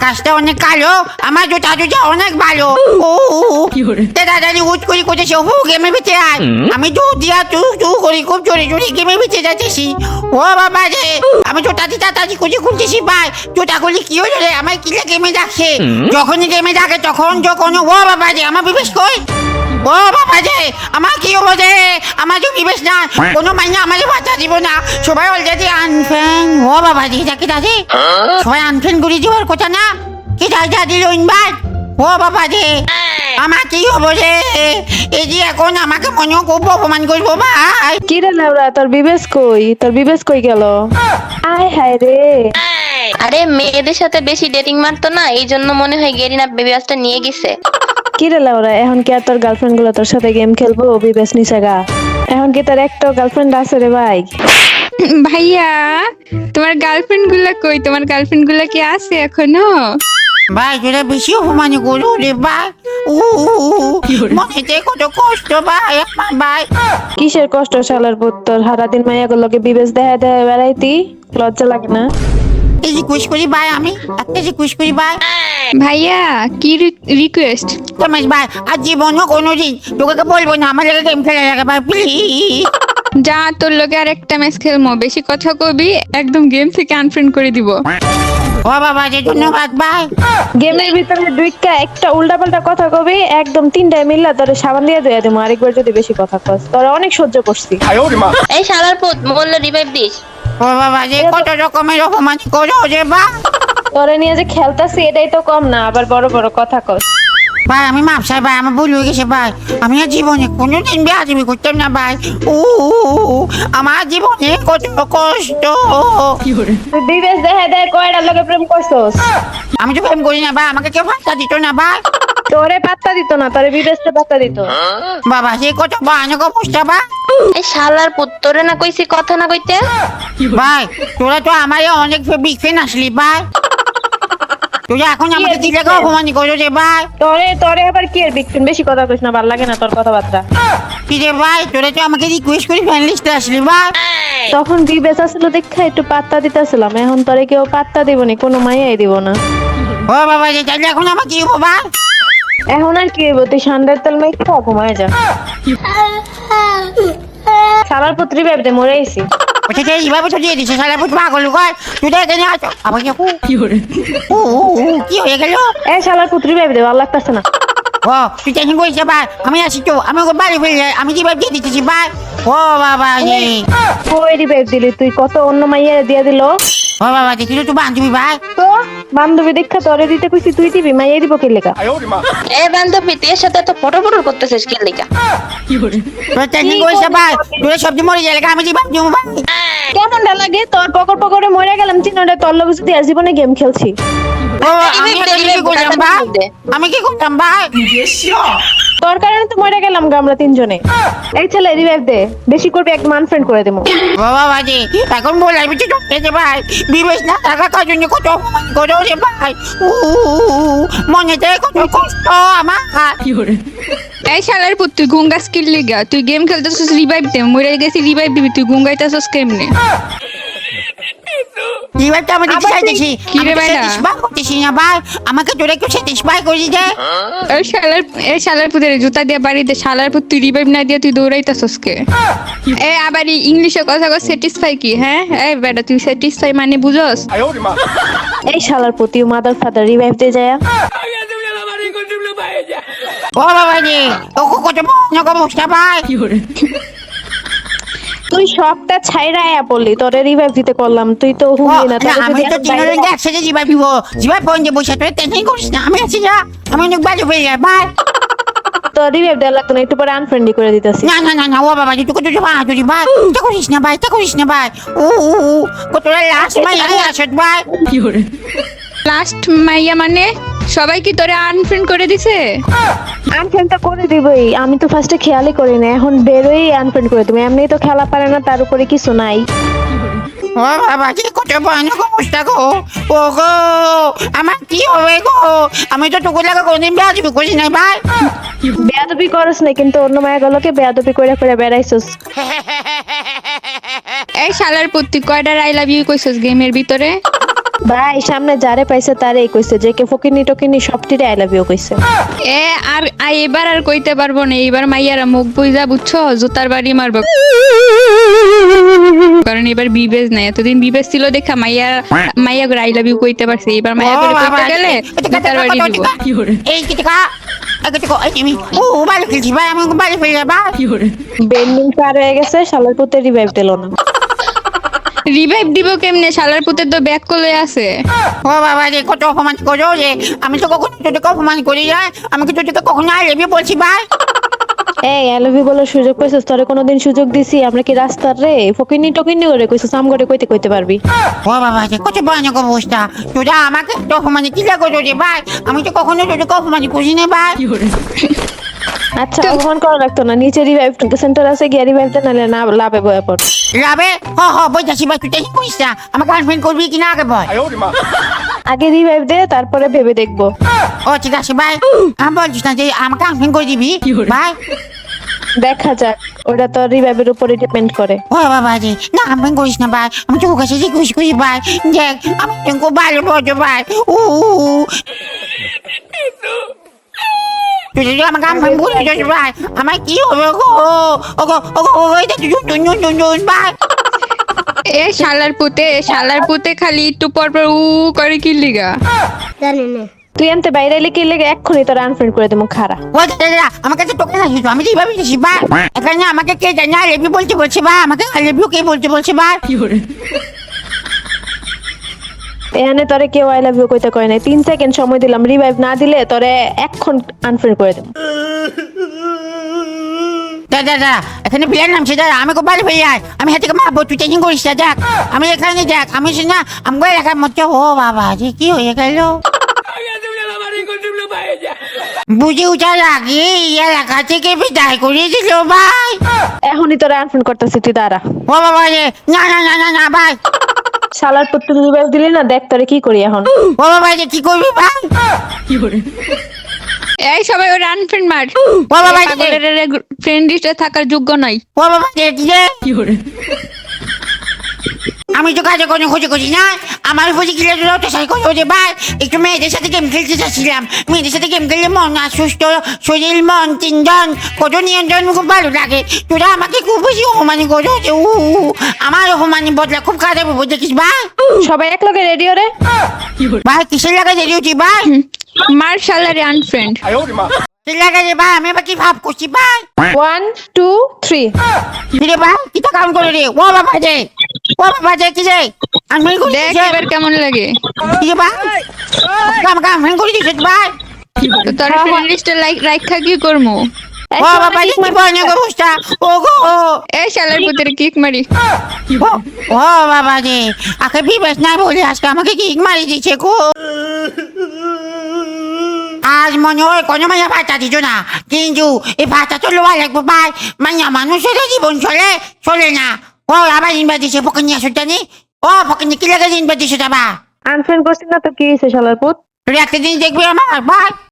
আকাশটা অনেক কালো আমার জুতা জুতা অনেক ভালো। ও দাদানি উঠ করে? করতেছে হু গেমে বেঁচে আয়। আমি জু দিয়া চু চু করি খুব জোরে জোরে গেমে বেঁচে যাচ্ছি। ও বাবা রে আমি জুতা দিতা তাজি খুঁজে খুঁজতেছি ভাই। জুতা গুলি কি হলো রে? আমার কিলে গেমে ডাকছে। যখনই গেমে ডাকে তখন যখন ও বাবা রে আমার বিবেশ কই? ও বাবা রে আমার কি হব রে আমার তো বিবেশ না কোনো মাইনে আমাদের বাচ্চা দিব না। সবাই অলরেডি আনফ্যান ও বাবা রে এটা কি দাদি? সবাই আনফ্যান করে দেওয়ার কথা না? কি দাদা দিল ইনভাইট ও বাবা রে আমার কি হব রে এই যে এখন আমাকে মনে খুব অপমান করব ভাই। কি রে লাউরা তোর বিবেশ কই? তোর বিবেশ কই গেল? আয় হায় রে। আরে মেয়েদের সাথে বেশি ডেটিং মারতো না এই জন্য মনে হয় গেরিনা বেবি নিয়ে গেছে। কি রে লাউরা এখন কি আর তোর গার্লফ্রেন্ডগুলো তোর সাথে গেম খেলব? বিবেশ নিচে গা। এখন কি তোর একটা গার্লফ্রেন্ড আছে রে ভাই? ভাইয়া তোমার গার্লফ্রেন্ডগুলা কই? তোমার গার্লফ্রেন্ডগুলা কি আছে এখনও? ভাই তোরা বেশি অপমান করো রে ভাই। উ মনেতে কত কষ্ট ভাই আমার ভাই। কিসের কষ্ট শালার পুত্তর সারাদিন মাইয়া গুলোকে বিবেশ দেখা দেখা বেড়াইতি? লজ্জা লাগে না? এই যে কুশ করি ভাই আমি একটা যে কুশ করি ভাই। ভাইয়া কি রিকোয়েস্ট তোমার ভাই আর জীবনও কোনোদিন তোকে বলব না আমার লেগে গেম খেলা লাগে ভাই প্লিজ যা তোর লোকে আর একটা ম্যাচ খেলব বেশি কথা কবি একদম গেম থেকে আনফ্রেন্ড করে দিব। ও বাবা যে ধন্যবাদ ভাই গেমের ভিতরে দুইটা একটা উল্টা পাল্টা কথা কবি একদম তিনটায় মিললা তোরে সাবান দিয়ে দেয়া দেবো আরেকবার যদি বেশি কথা কস তোরা অনেক সহ্য করছি। এই শালার পুত বলল রিভাইভ দিস। ও বাবা যে কত রকমের অপমান করো রে ভাই তোরে নিয়ে যে খেলতাছি এটাই তো কম না আবার বড় বড় কথা কস। ভাই আমি মাপসাই ভাই আমার ভুল হয়ে গেছে ভাই। আমি আর জীবনে কোনোদিন করতাম না ভাই। উ আমার জীবনে কত কষ্ট। তুই বিবেশ দেখা দেয় কয়টার লগে প্রেম করছস? আমি তো প্রেম করি না ভাই আমাকে কেউ ভাষা দিত না ভাই। তোরে পাত্তা দিত না তোরে বিবেশটা পাত্তা দিত। বাবা সে কত ভয়ানক অবস্থা ভাই। এই শালার পুত তোরে না কইছি কথা না কইতে? ভাই তোরা তো আমার অনেক বিগ ফ্যান আসলি ভাই। তোরা এখন আমাকে দিলে fan? অপমান করো রে ভাই। তোরে তোরে আবার কি এর বিকটেন বেশি কথা কইস না ভালো লাগে না তোর কথাবার্তা। কি রে ভাই তোরা তো আমাকে রিকোয়েস্ট করে ফ্যান লিস্টে আসলি ভাই। তখন বিবেশ আসলে দেখা একটু পাত্তা দিতেছিলাম এখন তোরে কেউ পাত্তা দিবনি কোনো মাইয়াই দিব না। ও বাবা যে তাহলে এখন আমার কি হব ভাই? এখন আর কি হইব তুই সান্ডার তেল মেখে ঘুমায় যা। সালার পুত্রী ভেবতে মরে আইছি ওটা তো এইভাবে তো দিছে সারা পুত পাগল কর তুই তো এখানে আছো আবার কি উ, উ, উ, কি হয়ে গেল এ শালার পুত্রী ভেবতে না ও তুই টেনশন করিস ভাই আমি আসি তো আমি ওকে বাড়ি ফেলে আমি যেভাবে দিয়ে দিতেছি ভাই ও বাবা রে কই রিভাইভ দিলি তুই কত অন্য মাইয়া দিয়ে দিল ও বাবা দেখি তো বান্ধবী ভাই তো বান্ধবী দেখা তোরে দিতে কইছি তুই দিবি মাইয়া দিব কে লেখা এ বান্ধবী তুই এর সাথে এত ফটো ফটো করতেছিস কে লেখা করিস না ভাই তুই সবজি মরে যায় আমি জীবন দিব ভাই। কেমনটা লাগে? তোর পকর পকরে মরে গেলাম চিনোটা তোর লগে যদি জীবনে গেম খেলছি। ও আমি কি করতাম ভাই? আমি কি করতাম ভাই? তোর কারণে তো মরে গেলাম গো আমরা তিনজনে। এই ছেলে রিভাইভ দে বেশি করবি একদম আনফ্রেন্ড করে দেবো। বাবা রে এখন বলাই বিচে ঢুকতেছে ভাই? বিবেশ না থাকা কাজনে কত অপমান করো রে ভাই। উ, উ, কত কষ্ট আমার। এই শালার পুত তুই গুঙ্গাস কিল লিগা তুই গেম খেলতেছিস রিভাইভ দে মরে গেছি রিভাইভ দিবি তুই গুঙ্গাইতেছিস কেমনে? জীবনটা আমি দিতে আবার তুই- চাইতেছি কি রে তো বেটা? satisfy করতেছি না ভাই। আমাকে তোরা একটু স্যাটিসফাই করি এই শালার এই শালার পুতের জুতা দিয়ে বাড়ি দে। শালার পুত তুই রিভাইভ না দিয়ে তুই দৌড়াইতেছিস কে এ আবার ইংলিশে কথা কর স্যাটিসফাই কি? হ্যাঁ? এই বেটা তুই স্যাটিসফাই মানে বুঝস? এই শালার প্রতি মাদার ফাদার রিভাইভ দে যায়। ও বাবা রে ও কত ভয়ানক অবস্থা ভাই। তুই সবটা ছাইরা আয়া পড়লি তোরে রিভাইভ দিতে করলাম তুই তো ও, হুমলি না না, আমি তো আমি তিনজনে একসাথে জীবা দিব জীবা ফোন দিয়ে বসে তুই টেনশন করিস না আমি আছি যা। আমি অনেক বাজে হয়ে যায় ভাই তোর রিভাইভ দেওয়া লাগতো না একটু পরে আনফ্রেন্ডলি করে দিতেছি। না না না না ও বাবা তুই কত বাহাদুরি ভাই তা করিস না ভাই তা করিস না ভাই ও ও ও কত লাস্ট ভাই আমি আসত ভাই লাস্ট মাইয়া মানে? সবাই কি তোরে আনফ্রেন্ড করে দিছে? আনফ্রেন্ড তো করে দিবই। আমি তো ফার্স্টে খেয়ালই করি না এখন বেরোই আনফ্রেন্ড করে তুমি এমনি তো খেলা পারে না তার উপরে কিছু নাই। ও বাবা যে কত ভয়ানক অবস্থা গো। ও গো আমার কি হবে গো? আমি তো টুকু লাগা কোনদিন বেয়াদবি করি নাই ভাই। বেয়াদবি করস না কিন্তু অন্য মায়াগুলোকে বেয়াদবি করে করে বেড়াইছস। এই শালার পুত তুই কয়টা আই লাভ ইউ কইছস গেমের ভিতরে? ভাই সামনে যারে পাইছে তারে কইছে যে কে ফকিনি টকিনি সবটিরে আই লাভ ইউ কইছে। এ আর আর এবার আর কইতে পারব না এবার মাইয়ারা মুখ বুঝা বুঝছ? জুতার বাড়ি মারবো। কারণ এবার বিবেজ নাই এতদিন বিবেজ ছিল দেখা মাইয়া মাইয়া করে আই লাভ ইউ কইতে পারছে এবার মাইয়া করে কইতে গেলে জুতার বাড়ি দিব। এই ফেলে ভাই বেন্ডিং পার হয়ে গেছে শালার পুতে রিভাইভ দিল না। রিভাইভ দিব কেমনে? শালার পুতের তো ব্যাক করে আছে। ও বাবা রে কত অপমান করো রে। আমি তো কখনো তোদেরকে অপমান করি না। আমি কি তোদেরকে কখনো আই লেবি বলছি ভাই এই আই লাভ ইউ বলার সুযোগ পাইছিস? তোরে কোনোদিন সুযোগ দিছি। আমরা কি রাস্তার রে? ফকিনি টকিনি করে কইছিস আম করে কইতে কইতে পারবি। ও বাবা রে কত ভয়ানক অবস্থা। তোরা আমাকে তো অপমান কি লাগো রে ভাই? আমি তো কখনো তোদেরকে অপমান করি না ভাই। আচ্ছা অপমান করা লাগতো না নিচে রিভাইভ সেন্টার আছে গিয়ে রিভাইভ দে নাহলে না লাভে বয়ে পড়। লাভে? হ হ বইতাছি ভাই তুই টেনশন না। আমাকে গার্লফ্রেন্ড করবি কিনা আগে বল আগে রিভাইভ দে তারপরে ভেবে দেখব। ও ঠিক আছে ভাই আমি বলছিস না যে আমাকে গার্লফ্রেন্ড করে দিবি? ভাই দেখা যাক ওটা তো রিভাইভের উপরে ডিপেন্ড করে। ও বাবা রে না আমি করিস না ভাই আমি তোর কাছে জিজ্ঞেস করি ভাই দেখ আমি তোকে ভালো বলছো ভাই উ উ, উ। তুই যদি আমাকে ভাই আমার কি হবে গো ও গো ও গো ও গো এটা তুই তুই তুই তুই তুই ভাই এ শালার পুতে শালার পুতে খালি একটু পর পর উ করে কি লিগা তুই আনতে বাইরে এলে কি লেগে এক্ষুনি তোর আনফ্রেন্ড করে দেবো খারা ও দাদা আমার কাছে তোকে না শুধু আমি যেভাবে দিছি ভাই এখানে আমাকে কে জানি আলেবি বলতে বলছে ভাই আমাকে আলেবিও কে বলতে বলছে ভাই এখানে তোরে কেউ আই লাভ ইউ কইতে কয় নাই। তিন সেকেন্ড সময় দিলাম রিভাইভ না দিলে তোরে এক্ষণ আনফ্রেন্ড করে দেবো। দাদা দাদা এখানে প্লেয়ার নামছে দাদা আমি খুব ভালো প্লেয়ার আমি হাতে মারবো তুই টেনশন করিস না দেখ আমি এখানে দেখ আমি শুনে এলাকার মধ্যে ও বাবা যে কি হয়ে গেল? বুঝে উঠার আগে এই এলাকা থেকে বিদায় করে দিল ভাই। এখনই তোরে আনফ্রেন্ড করতেছি তুই দাঁড়া। ও বাবা রে না না না না না ভাই। শালার পুত্র দুবার দিলি না দেখ তোরে কি করি এখন। ও বাবা রে কি করবি ভাই কি করে এই সবাই ওর আনফ্রেন্ড মার। ও বাবা ভাই ফ্রেন্ড লিস্টে থাকার যোগ্য নাই। ও বাবা ভাই কি রে? আমি তো কাজে কোনো খুঁজে খুঁজি না আমার খুঁজে গেলে তো তো সাই করে ওরে ভাই একটু মেয়েদের সাথে গেম খেলতে চাচ্ছিলাম। মেয়েদের সাথে গেম খেললে মন আর সুস্থ শরীর মন তিনজন কত নিয়ন্ত্রণ খুব ভালো লাগে। তোরা আমাকে খুব বেশি অপমানি করো যে উ আমার অপমানি বদলা খুব খারাপ হবে দেখিস ভাই? সবাই এক লগে রেডি ওরে? ভাই কিসের লাগে দেরি হচ্ছি ভাই? মার শালারে আনফ্রেন্ড কিসের লাগে রে ভাই? আমি এবার কি ভাব করছি ভাই? ওয়ান টু থ্রি রে ভাই কিটা কাম করে রে? ও বাবা রে। ও বাবা কি রে আমি দেখ এবার কেমন লাগে। কি ভাই? কাম কাম আমি করে দিছে ভাই। তোর ফ্রেন্ড লিস্টে লাইক রাখা কি করমু? ও বাবা কি ভয়ানক অবস্থা ও গো ও। এই শালার পুতের কিক মারি। ও ও বাবা রে। আকে বিবেশ নাই বলে আজকে আমাকে কিক মারি দিছে গো। আজ মনে হয় কোনো মাইয়া ভাতা দিত না। কিন্তু এই ভাতা তো লোয়া লাগবে ভাই। মাইয়া মানুষের জীবন চলে চলে না। ও আবার ইনভাইট দিছে পকেনি আসুটানি ও পকেনি কি লাগে ইনভাইট দিছে যাবা আনফ্রেন্ড করছিস না তো কি হয়েছে শালার পুত? তুই একটা জিনিস দেখবি আমার ভাই।